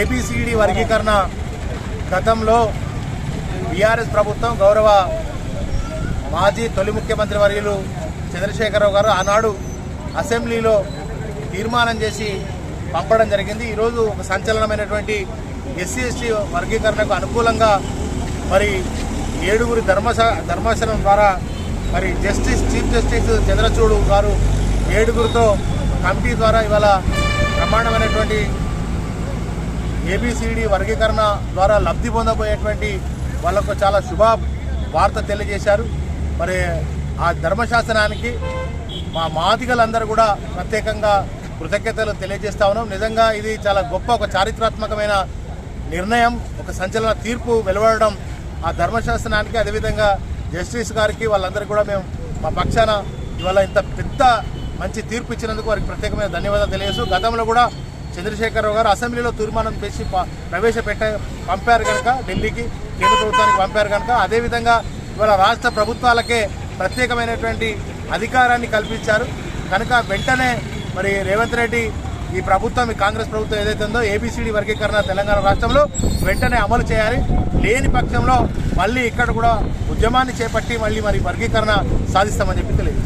A B C D వర్గీకరణ గతంలో BRS ప్రభుత్వం గౌరవ మాజీ తొలి ముఖ్యమంత్రి వర్యులు చంద్రశేఖరరావు గారు ఆనాడు అసెంబ్లీలో తీర్మానం చేసి పంపడం జరిగింది. ఈరోజు ఒక సంచలనమైనటువంటి ఎస్సీ ఎస్టీ వర్గీకరణకు అనుకూలంగా మరి ఏడుగురి ధర్మశ ధర్మాసనం ద్వారా మరి జస్టిస్ చీఫ్ జస్టిస్ చంద్రచూడు గారు ఏడుగురితో కమిటీ ద్వారా ఇవాళ బ్రహ్మాండమైనటువంటి ఏబిసిడి వర్గీకరణ ద్వారా లబ్ధి పొందబోయేటువంటి వాళ్ళకు చాలా శుభ వార్త తెలియజేశారు. మరి ఆ ధర్మశాస్త్రానికి మా మాదిగలందరూ కూడా ప్రత్యేకంగా కృతజ్ఞతలు తెలియజేస్తా ఉన్నాం. నిజంగా ఇది చాలా గొప్ప ఒక చారిత్రాత్మకమైన నిర్ణయం ఒక సంచలన తీర్పు వెలువడడం ఆ ధర్మశాస్త్రానికి. అదేవిధంగా జస్టిస్ గారికి వాళ్ళందరికీ కూడా మేము మా పక్షాన ఇవాళ ఇంత పెద్ద మంచి తీర్పు ఇచ్చినందుకు వారికి ప్రత్యేకమైన ధన్యవాదాలు తెలియజేస్తూ గతంలో కూడా చంద్రశేఖరరావు గారు అసెంబ్లీలో తీర్మానం చేసి ప్రవేశపెట్ట పంపారు కనుక ఢిల్లీకి కేంద్ర ప్రభుత్వానికి పంపారు కనుక అదేవిధంగా ఇవాళ రాష్ట్ర ప్రభుత్వాలకే ప్రత్యేకమైనటువంటి అధికారాన్ని కల్పించారు. కనుక వెంటనే మరి రేవంత్ రెడ్డి ఈ ప్రభుత్వం ఈ కాంగ్రెస్ ప్రభుత్వం ఏదైతే ఉందో ఏబిసిడి వర్గీకరణ తెలంగాణ రాష్ట్రంలో వెంటనే అమలు చేయాలి. లేని పక్షంలో మళ్ళీ ఇక్కడ కూడా ఉద్యమాన్ని చేపట్టి మళ్ళీ మరి వర్గీకరణ సాధిస్తామని చెప్పి తెలియదు